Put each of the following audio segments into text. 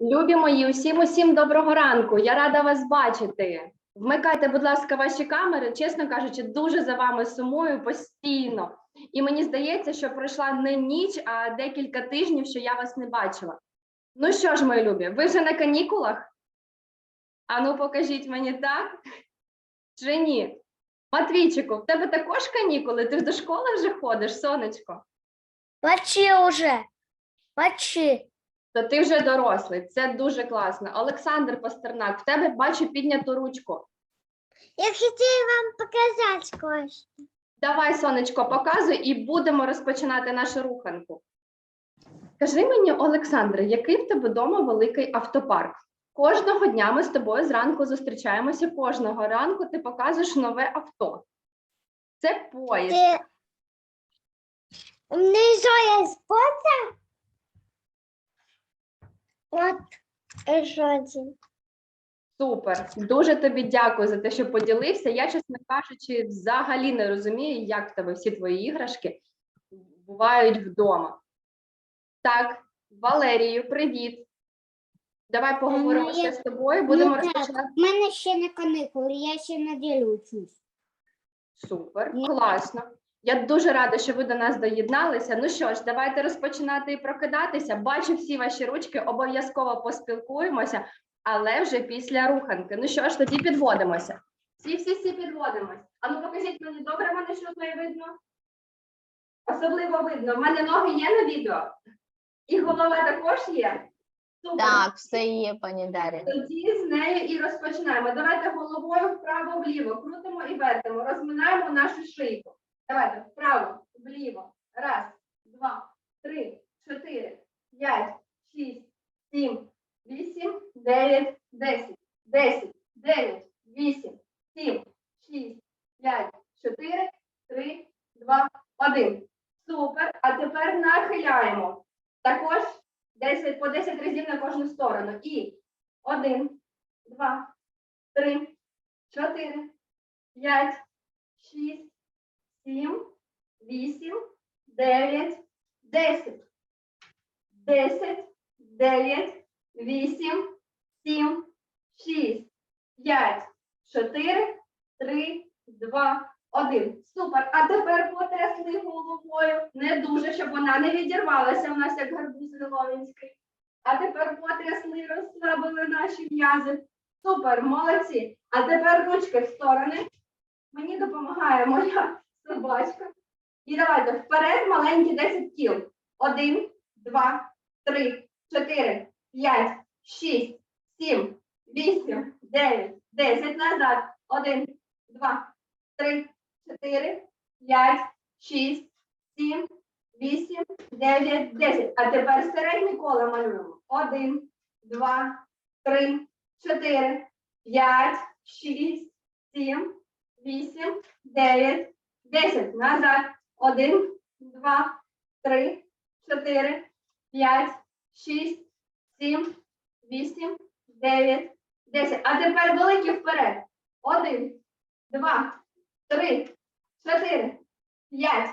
Любі мої, усім усім доброго ранку. Я рада вас бачити. Вмикайте, будь ласка, ваші камери. Чесно кажучи, дуже за вами сумую постійно. І мені здається, що пройшла не ніч, а декілька тижнів, що я вас не бачила. Ну що ж, мої любі, ви вже на канікулах? Ану, покажіть мені так чи ні? Матвійчику, в тебе також канікули? Ти ж до школи вже ходиш, сонечко? Почти уже. Почти. То ти вже дорослий, це дуже класно. Олександр Пастернак, в тебе бачу підняту ручку. Я хотела вам показать кое-что. Давай, сонечко, показуй і будемо розпочинати нашу руханку. Кажи мені, Олександре, який в тебе вдома великий автопарк? Кожного дня ми з тобою зранку зустрічаємося. Кожного ранку ти показуєш нове авто. Це поїзд. Ты... У меня еще есть Вот один. Супер. Дуже тобі дякую за те, що поділився. Я, чесно кажучи, взагалі не розумію, як в тебе всі твої іграшки бувають вдома. Так, Валерію, привіт. Давай поговоримо ще з тобою. Будемо Ну, розпочинати. в мене ще не каникули, я ще на ділі учусь. Супер, класно. Я дуже рада, що ви до нас доєдналися. Ну що ж, давайте розпочинати і прокидатися. Бачу всі ваші ручки, обов'язково поспілкуємося, але вже після руханки. Ну що ж, тоді підводимося. Всі, всі, всі підводимось. А ну покажіть мені, добре мене чутно і видно? Особливо видно. В мене ноги є на відео, і голова також є. Супер. Так, все є, пані Дар'я. Тоді з нею і розпочинаємо. Давайте головою вправо-вліво, крутимо і вертимо, розминаємо нашу шийку. Давайте вправо, вліво. Раз, два, три, чотири, п'ять, шість, сім, вісім, дев'ять, десять, десять, дев'ять, вісім, сім, шість, п'ять, чотири, три, два, один. Супер. А тепер нахиляємо. Також 10, по 10 разів на кожну сторону. І один, два, три, чотири, п'ять, шість, сім, вісім, дев'ять, десять. Десять, дев'ять, вісім, сім, шість, п'ять, чотири, три, два, один. Супер. А тепер потрясли головою. Не дуже, щоб вона не відірвалася у нас, як гарбуз Лиловинський. А тепер потрясли, розслабили наші м'язи. Супер, молодці. А тепер ручки в сторони. Мені допомагає моя собачка. І давайте вперед маленькі 10 кіл. Один, два, три, чотири, п'ять, шість, сім, вісім, дев'ять, десять. Назад. Один, два, три, чотири, п'ять, шість, сім, вісім, дев'ять, десять. А тепер середнє коло малюємо. Один, два, три, чотири, п'ять, шість, сім, вісім, дев'ять, десять. Назад. Один, два, три, чотири, п'ять, шість, сім, вісім, дев'ять, десять. А тепер великі вперед. Один, два, три, чотири, п'ять,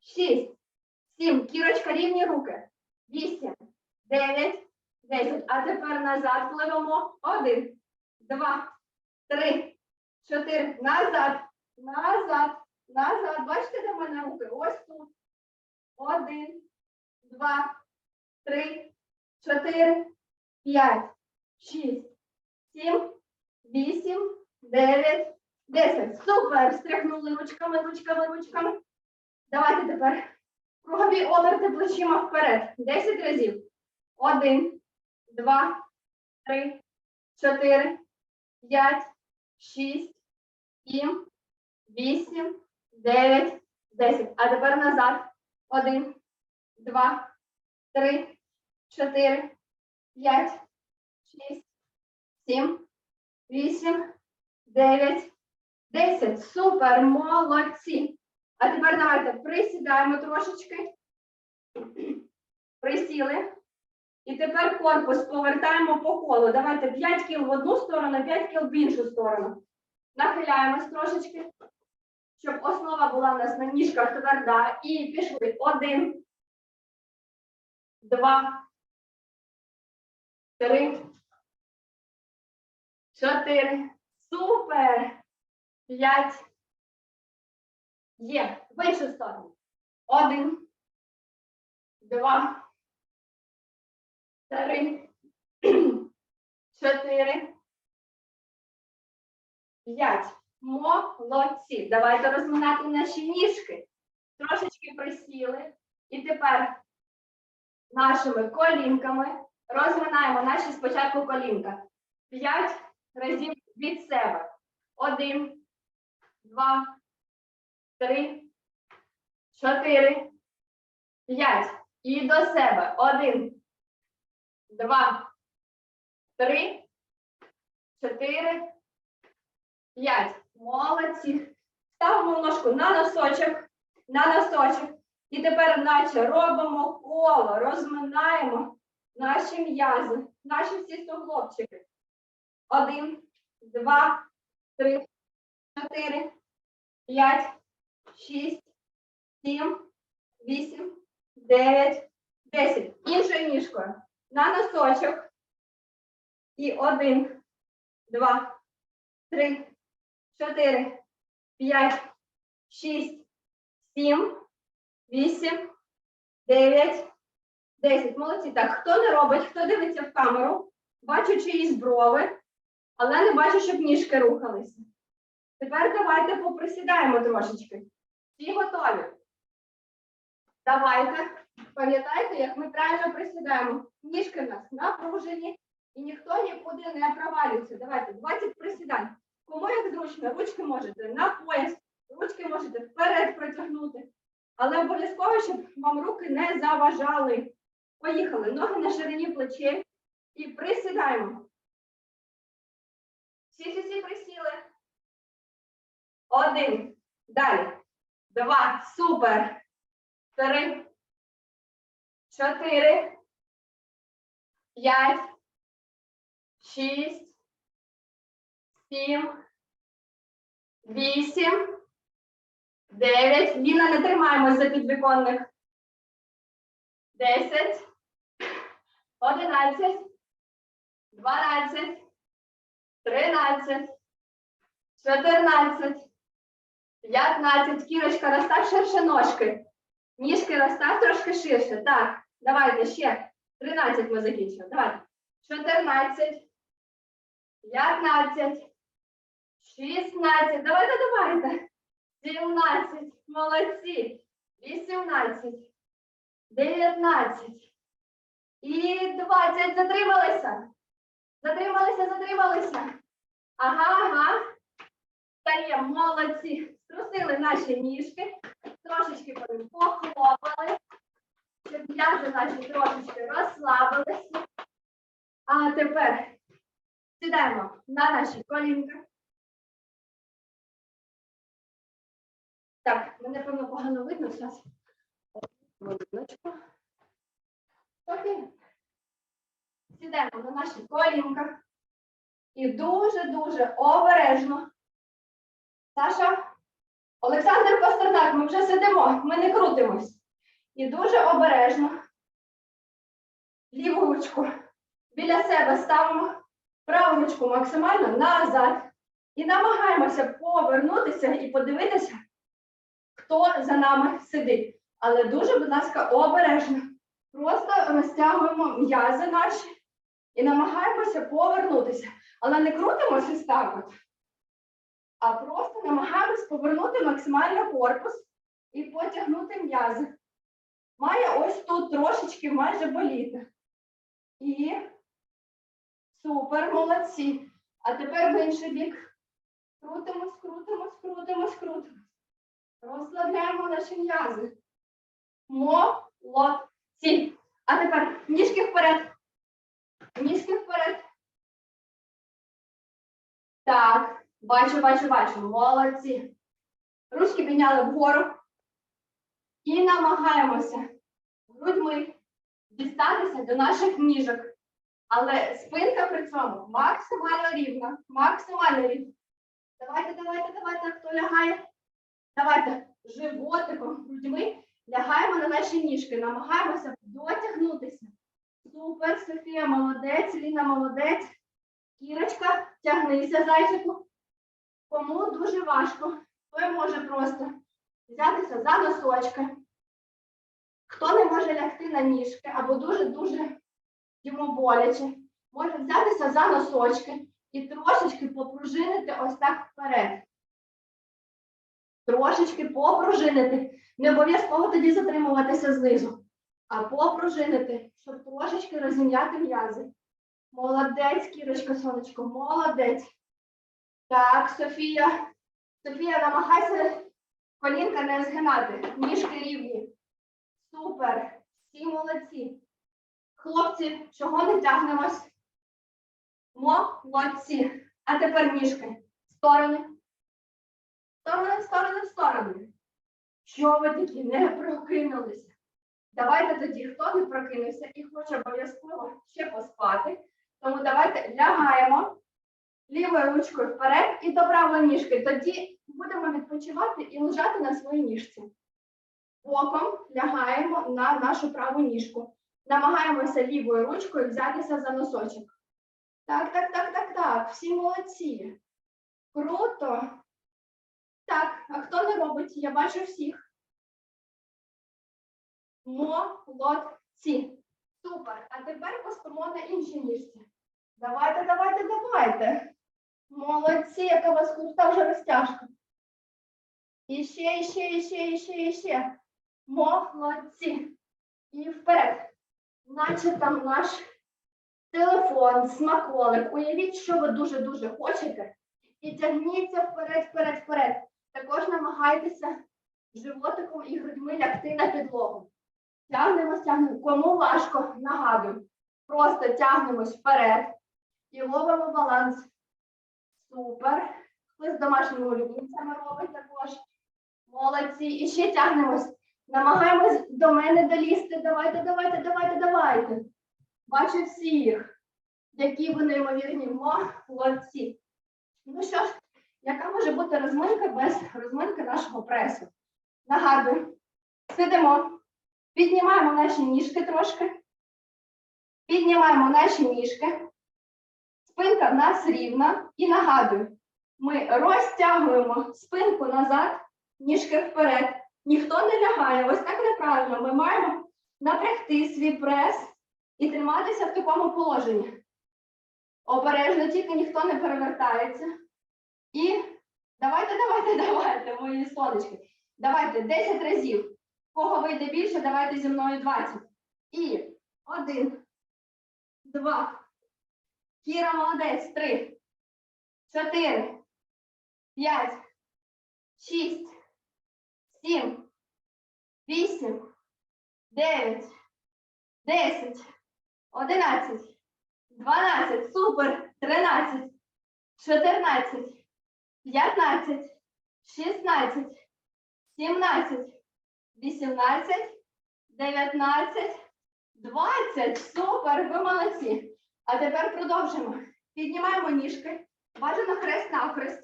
шість, сім. Кірочка рівні руки. Вісім, дев'ять, десять. А тепер назад пливемо. Один, два, три, чотири. Назад, назад, назад. Бачите, де в мене руки? Ось тут. Один, два, три, чотири, п'ять, шість, сім, вісім, дев'ять, десять. Супер! Стряхнули ручками, ручками, ручками. Давайте тепер кругові оберти плечима вперед. Десять разів. Один, два, три, чотири, п'ять, шість, сім, вісім, дев'ять, десять. А тепер назад. Один, два, три, чотири, п'ять, шість, сім, вісім, дев'ять, десять. Супер, молодці. А тепер давайте присідаємо трошечки. Присіли. І тепер корпус повертаємо по колу. Давайте 5 кіл в одну сторону, 5 кіл в іншу сторону. Нахиляємось трошечки, щоб основа була в нас на ніжках тверда. І пішли. Один, два, три, чотири. Супер. П'ять. Є. В іншу сторону. Один. Два. Три. Чотири. П'ять. Молодці. Давайте розминати наші ніжки. Трошечки присіли. І тепер нашими колінками розминаємо наші спочатку колінка. П'ять разів від себе. Один, два, три, чотири, п'ять. І до себе. Один, два, три, чотири, п'ять. Молодці. Ставимо ножку на носочок, на носочок. І тепер, наче робимо коло, розминаємо наші м'язи, наші всі суглобчики. Один, два, три, чотири, п'ять, шість, сім, вісім, дев'ять, десять. Іншою ніжкою. На носочок. І один, два, три, чотири, п'ять, шість, сім, вісім, дев'ять, десять. Молодці. Так, хто не робить, хто дивиться в камеру, бачу чиїсь брови, але не бачу, щоб ніжки рухалися. Тепер давайте поприсідаємо трошечки. Всі готові? Давайте. Пам'ятаєте, як ми правильно присідаємо? Ніжки в нас напружені і ніхто нікуди не провалюється. Давайте 20 присідань. Кому як зручно, ручки можете на пояс, ручки можете вперед протягнути. Але обов'язково, щоб вам руки не заважали. Поїхали. Ноги на ширині плечей і присідаємо. Всі всі всі присіли. Один. Далі. Два. Супер. Три. Чотири. П'ять. Шість. Сім. Вісім. Дев'ять. Ліна, не за підвіконник. Десять. Одинадцять. Дванадцять. Тринадцять. Чотирнадцять. П'ятнадцять. Кірочка, розстав ширше ножки. Ніжки розстав трошки ширше. Так, давайте ще. Тринадцять ми закінчили. Давайте. Чотирнадцять. П'ятнадцять. Шістнадцять. Давайте, давайте. Сімнадцять. Молодці. Вісімнадцять. Дев'ятнадцять. І двадцять. Затрималися. Затрималися, затрималися. Ага, ага. Стаємо, молодці. Струсили наші ніжки. Трошечки похлопали. Щоб м'язи наші трошечки розслабилися. А тепер сідаємо на наші колінка. Так, мене, певно, погано видно зараз. Окей. Сідаємо на наші колінка. І дуже-дуже обережно. Саша, Олександр Пастернак, ми вже сидимо, ми не крутимось. І дуже обережно. Ліву ручку біля себе ставимо, праву ручку максимально назад. І намагаємося повернутися і подивитися, хто за нами сидить. Але дуже, будь ласка, обережно. Просто розтягуємо м'язи наші і намагаємося повернутися. Але не крутимося так от, а просто намагаємось повернути максимально корпус і потягнути м'язи. Має ось тут трошечки майже боліти. І супер, молодці. А тепер в інший бік. Крутимось, крутимось, крутимось, крутимось. Розслабляємо наші м'язи. Молодці. А тепер ніжки вперед. Ніжки вперед. Так, бачу, бачу, бачу. Молодці. Ручки підняли вгору. І намагаємося грудьми дістатися до наших ніжок. Але спинка при цьому максимально рівна. Максимально рівна. Давайте, давайте, давайте, хто лягає. Давайте животиком, грудьми лягаємо на наші ніжки, намагаємося дотягнутися Супер, Софія, молодець, Ліна, молодець. Кірочка, тягнися, зайчику. Кому дуже важко, той може просто взятися за носочки. Хто не може лягти на ніжки або дуже-дуже йому боляче, може взятися за носочки і трошечки попружинити ось так вперед. Трошечки попружинити. Не обов'язково тоді затримуватися знизу, а попружинити, щоб трошечки розім'яти м'язи. Молодець, Кірочка, сонечко, молодець. Так, Софія. Софія, намагайся колінка не згинати. Ніжки рівні. Супер. Всі молодці. Хлопці, чого не тягнемось? Молодці. А тепер ніжки. Сторони. Сторони, сторони, сторони. Що ви такі не прокинулися? Давайте тоді, хто не прокинувся і хоче обов'язково ще поспати. Тому давайте лягаємо лівою ручкою вперед і до правої ніжки. Тоді будемо відпочивати і лежати на своїй ніжці. Боком лягаємо на нашу праву ніжку. Намагаємося лівою ручкою взятися за носочок. Так, так, так, так, так. Всі молодці. Круто. Так, а хто не робить? Я бачу всіх. Молодці. Супер. А тепер поспимо на іншій ніжці. Давайте, давайте, давайте. Молодці, яка у вас крута вже розтяжка. І ще, і ще, і ще, і ще, і ще. Молодці. І вперед. Наче там наш телефон, смаколик. Уявіть, що ви дуже-дуже хочете. І тягніться вперед, вперед, вперед. Також намагайтеся животиком і грудьми лягти на підлогу. Тягнемось, тягнемо. Кому важко, нагадую. Просто тягнемось вперед і ловимо баланс. Супер. Хтось з домашніми улюбленцями робить також. Молодці. І ще тягнемось. Намагаємось до мене долізти. Давайте, давайте, давайте, давайте. Бачу всіх, які ви неймовірні молодці. Ну що ж, яка може бути розминка без розминки нашого пресу? Нагадую, сидимо, піднімаємо наші ніжки трошки, піднімаємо наші ніжки, спинка в нас рівна. І нагадую, ми розтягуємо спинку назад, ніжки вперед. Ніхто не лягає, ось так неправильно. Ми маємо напрягти свій прес і триматися в такому положенні. Обережно, тільки ніхто не перевертається. І давайте, давайте, давайте, мої сонечки. Давайте 10 разів. Кого вийде більше, давайте зі мною 20. І один, два. Кіра молодець. Три, чотири, п'ять, шість, сім, вісім, дев'ять, десять, одинадцять, дванадцять. Супер. Тринадцять, чотирнадцять. 15, 16, 17, 18, 19, 20. Супер, ви молодці. А тепер продовжимо. Піднімаємо ніжки. Бажано хрест навхрест.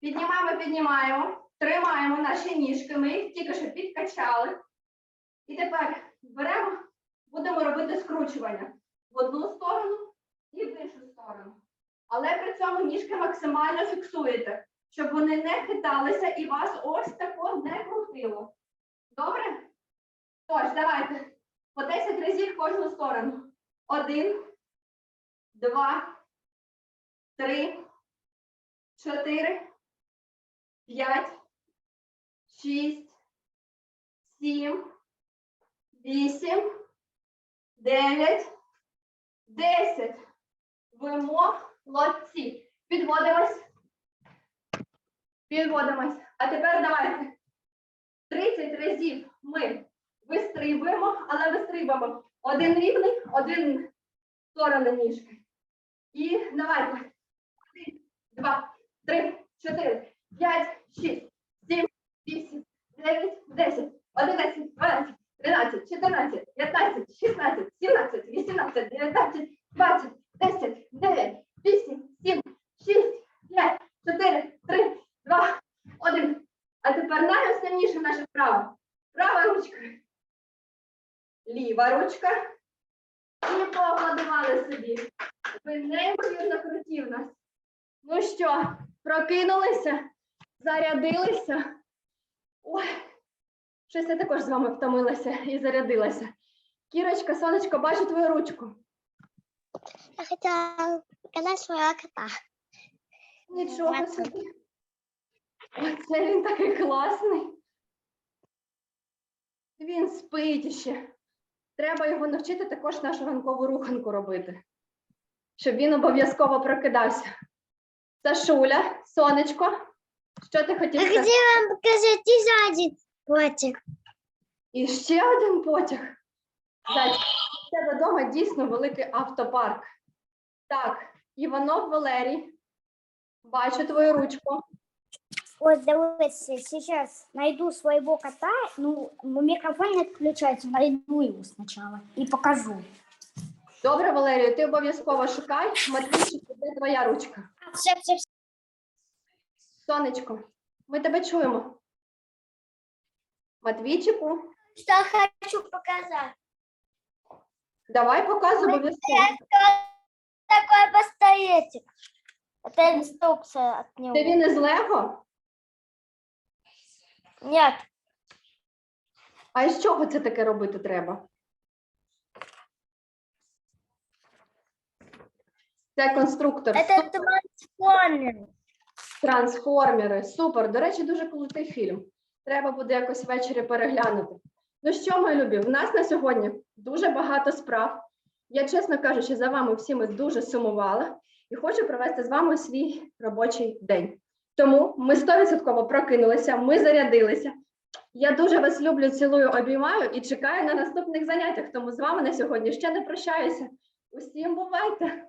Піднімаємо, піднімаємо. Тримаємо наші ніжки. Ми їх тільки що підкачали. І тепер беремо, будемо робити скручування в одну сторону і в іншу сторону. Але при цьому ніжки максимально фіксуєте, щоб вони не хиталися і вас ось тако не крутило. Добре? Тож, давайте по 10 разів кожну сторону. Один, два, три, чотири, п'ять, шість, сім, вісім, дев'ять, десять. Вимог. Молодці. Підводимось. Підводимось. А тепер давайте. 30 разів ми вистрибуємо, але вистрибуємо один рівний, один в сторону ніжки. І давайте. Один, два, три, чотири, п'ять, шість, сім, вісім, дев'ять, десять, одинадцять, дванадцять, тринадцять, чотирнадцять, п'ятнадцять, шістнадцять, сімнадцять, вісімнадцять, дев'ятнадцять, двадцять, десять, дев'ять. Вісім, сім, шість, п'ять, чотири, три, два, один. А тепер найосновніше наша вправа. Права ручка. Ліва ручка. записали собі. Ви неймовірно круті нас. Ну що, прокинулися, зарядилися. Ой, щось я також з вами втомилася і зарядилася. Кірочка, сонечко, бачу твою ручку. Я хотела показать своего кота. Нічого собі. Оце він такий класний. Він спить ще. Треба його навчити також нашу ранкову руханку робити, щоб він обов'язково прокидався. Сашуля, сонечко, що ти хотів сказати? хотела вам показать еще один котик. І ще один потяг. Зайчик, тебе вдома дійсно великий автопарк. Так, Іванов Валерій, бачу твою ручку. Вот давайте сейчас найду своего кота. Ну, микрофон не отключается, найду его сначала и покажу. Добре, Валерію, ти обов'язково шукай. Матвійчик, де твоя ручка? Все, все, все. Сонечко, ми тебе чуємо. Матвійчику, Что хочу показать. Давай показуй обов'язково. Такой пистолетик. Это инструкция от него. Це він із Лего? Нет, А із чого це таке робити треба? Це конструктор. это трансформер. Трансформери. Супер. До речі, дуже крутий фільм. Треба буде якось ввечері переглянути. Ну що, мої любі, в нас на сьогодні дуже багато справ. Я, чесно кажучи, за вами всіми дуже сумувала і хочу провести з вами свій робочий день. Тому ми 100% прокинулися, ми зарядилися. Я дуже вас люблю, цілую, обіймаю і чекаю на наступних заняттях. Тому з вами на сьогодні ще не прощаюся. Усім бувайте!